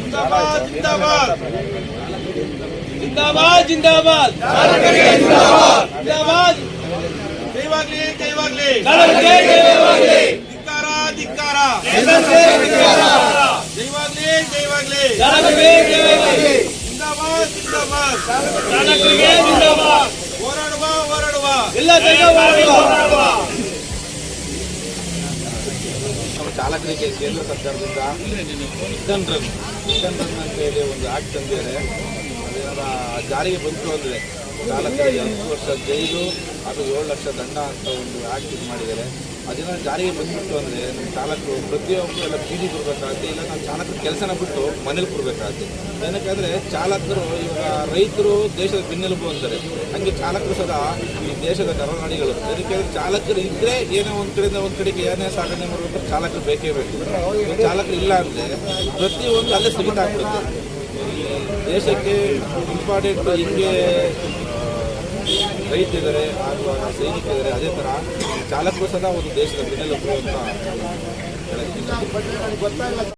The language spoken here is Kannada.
ಜಿಂದಾಬಾದ್ ಜಿಂದಾಬಾದ್. ಜಿಂದಾಬಾದ್ ಜೈವಾಗ್ಲಿ ಜೈವಾಗ್ಲಿ. ಧಿಕ್ಕಾರ ಧಿಕ್ಕಾರ. ಜೈವಾಗ್ಲಿ ಜೈವಾಗ್ಲಿ. ಜಿಂದಾಬಾದ್ ಜಿಂದಾಬಾದ್. ಹೋರಾಡುವ ಹೋರಾಡುವ. ಎಲ್ಲ ನಮ್ಮ ಚಾಲಕರಿಗೆ ಕೇಂದ್ರ ಸರ್ಕಾರದಿಂದ ಮಿಷನ್ ರನ್ ಮಿಷನ್ ರನ್ ಅಂತ ಹೇಳಿ ಒಂದು ಆಕ್ಟ್ ತಂದಿದ್ದಾರೆ. ಅದರ ಜಾರಿಗೆ ಬಂತು ಅಂದರೆ ಚಾಲಕರಿಗೆ ಹತ್ತು ವರ್ಷ ಜೈಲು ಹಾಗೂ ಏಳು ಲಕ್ಷ ದಂಡ ಅಂತ ಒಂದು ಆ್ಯಕ್ಟ್ ಇದು ಮಾಡಿದ್ದಾರೆ. ಅದನ್ನ ಜಾರಿಗೆ ಬಂದ್ಬಿಟ್ಟು ಅಂದರೆ ನಮ್ಮ ಚಾಲಕರು ಪ್ರತಿಯೊಬ್ಬರು ಎಲ್ಲ ಬೀದಿ ಕೊಡಬೇಕಾಗುತ್ತೆ, ಇಲ್ಲ ನಾವು ಚಾಲಕರು ಕೆಲಸನ ಬಿಟ್ಟು ಮನೇಲಿ ಕೊಡಬೇಕಾಗುತ್ತೆ ಏನಕ್ಕಂದರೆ ಚಾಲಕರು ಇವಾಗ ರೈತರು ದೇಶದ ಬೆನ್ನೆಲುಬು ಅಂತಾರೆ. ಹಂಗೆ ಚಾಲಕರು ಸದಾ ಈ ದೇಶದ ಕರನಾಡಿಗಳು ಅದಕ್ಕೆ ಚಾಲಕರು ಇದ್ದರೆ ಏನೋ ಒಂದು ಕಡೆಯಿಂದ ಒಂದು ಕಡೆಗೆ ಏನೇ ಸಾಗಣೆ ಮಾಡಬೇಕು, ಚಾಲಕರು ಬೇಕೇ ಬೇಕು. ಚಾಲಕರು ಇಲ್ಲ ಅಂದರೆ ಪ್ರತಿಯೊಂದು ಅಲ್ಲೇ ಸ್ಥಗಿತ ಆಗ್ಬಿಡುತ್ತೆ ದೇಶಕ್ಕೆ ಇಂಪಾರ್ಟೆಂಟ್ ಹಿಂಗೆ ರೈತರಿದ್ದಾರೆ ಹಾಗೂ ಸೈನಿಕರಿದ್ದಾರೆ ಅದೇ ಥರ ಚಾಲಕರು ಸಹ ಒಂದು ದೇಶದ ಬೆನ್ನೆಲುಬು ಅಂತ.